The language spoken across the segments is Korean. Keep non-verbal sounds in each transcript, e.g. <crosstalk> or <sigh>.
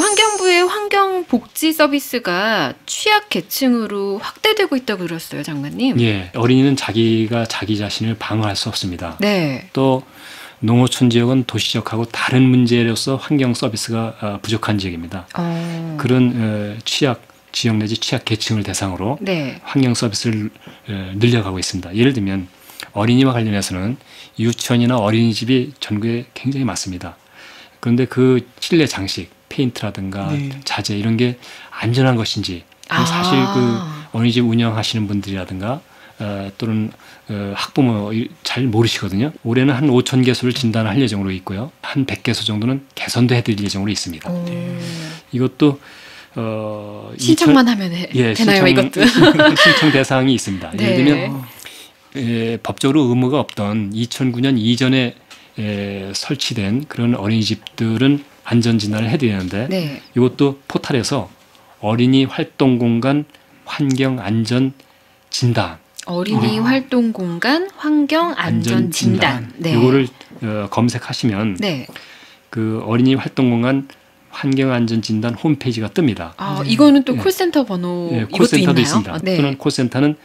환경부의 환경 복지 서비스가 취약 계층으로 확대되고 있다고 들었어요, 장관님. 예, 어린이는 자기가 자기 자신을 방어할 수 없습니다. 네. 또 농어촌 지역은 도시 지역하고 다른 문제로서 환경 서비스가 어, 부족한 지역입니다. 어. 그런 어, 취약 지역 내지 취약 계층을 대상으로 네. 환경 서비스를 어, 늘려가고 있습니다. 예를 들면 어린이와 관련해서는 유치원이나 어린이집이 전국에 굉장히 많습니다. 그런데 그 실내 장식, 페인트라든가 네. 자재 이런 게 안전한 것인지 아. 사실 그 어린이집 운영하시는 분들이라든가 어, 또는 어, 학부모 이- 잘 모르시거든요. 올해는 한 5천 개소를 진단할 예정으로 있고요. 한 100개소 정도는 개선도 해드릴 예정으로 있습니다. 오. 이것도 어, 신청만 하면 해, 2000 예, 되나요, 신청, 이것도? <laughs> 신청 대상이 있습니다. 네. 예를 들면 예, 법적으로 의무가 없던 2009년 이전에 예, 설치된 그런 어린이집들은 안전 진단을 해드리는데 네. 이것도 포탈에서 어린이 활동 공간 환경 안전 진단 어린이 활동 공간 환경 안전 진단. 네. 이거를 어, 검색하시면 네. 그 어린이 활동 공간 환경 안전 진단 홈페이지가 뜹니다. 아, 이거는 또 예. 콜센터 번호 예, 이것도 콜센터도 있나요? 있습니다. 아, 네. 또는 콜센터는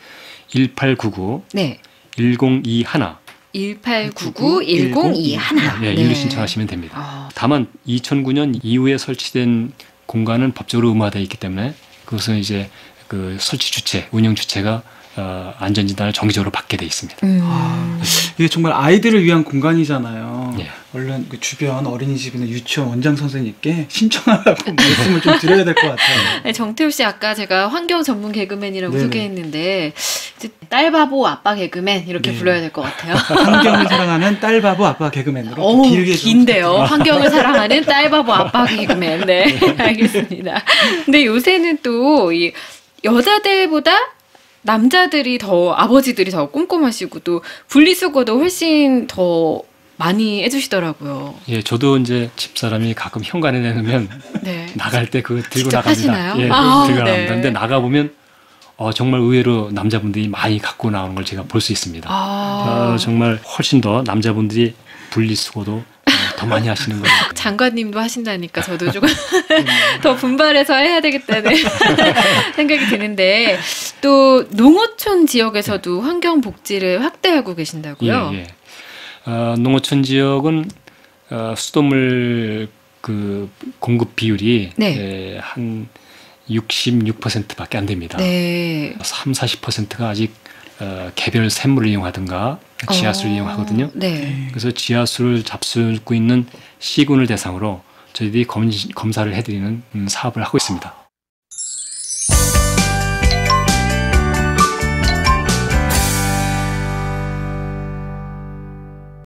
1899 네. 1021 1899 1021. 예, 일로 신청하시면 됩니다. 아, 다만 2009년 이후에 설치된 공간은 법적으로 의무화되어 있기 때문에 그것은 이제 그 설치 주체, 운영 주체가 어, 안전진단을 정기적으로 받게 돼 있습니다. 음. 아, 이게 정말 아이들을 위한 공간이잖아요. 예. 얼른 그 주변 어린이집이나 유치원 원장 선생님께 신청하라고 말씀을 좀 드려야 될 것 같아요. 네, 정태우 씨 아까 제가 환경 전문 개그맨이라고 네네. 소개했는데 딸바보 아빠 개그맨 이렇게 네. 불러야 될 것 같아요. <laughs> 환경을 사랑하는 딸바보 아빠 개그맨으로 좀 어우, 길게 좀 긴데요. 환경을 <laughs> 사랑하는 딸바보 아빠 개그맨. 네, <laughs> 알겠습니다. 근데 요새는 또 이 여자들보다 남자들이 더 아버지들이 더 꼼꼼하시고 또 분리수거도 훨씬 더 많이 해주시더라고요. 예, 저도 이제 집 사람이 가끔 현관에 내놓으면 네. 나갈 때 그거 들고 나갑니다. 하시나요? 예, 아, 들고 네. 나갑니다. 근데 나가 보면 어, 정말 의외로 남자분들이 많이 갖고 나오는 걸 제가 볼 수 있습니다. 아, 어, 정말 훨씬 더 남자분들이 분리수거도 어, 더 많이 하시는 거예요. <laughs> 장관님도 하신다니까 저도 조금 <laughs> 더 분발해서 해야 되겠다는 <laughs> 생각이 드는데 또 농어촌 지역에서도 환경 복지를 확대하고 계신다고요? 예, 예. 어, 농어촌 지역은 어, 수돗물 그 공급 비율이 네. 예, 한 66%밖에 안 됩니다. 네. 3, 40%가 아직 어, 개별 샘물을 이용하든가 지하수를 어, 이용하거든요. 네. 그래서 지하수를 잡수고 있는 시군을 대상으로 저희들이 검, 검사를 해드리는 음, 사업을 하고 있습니다.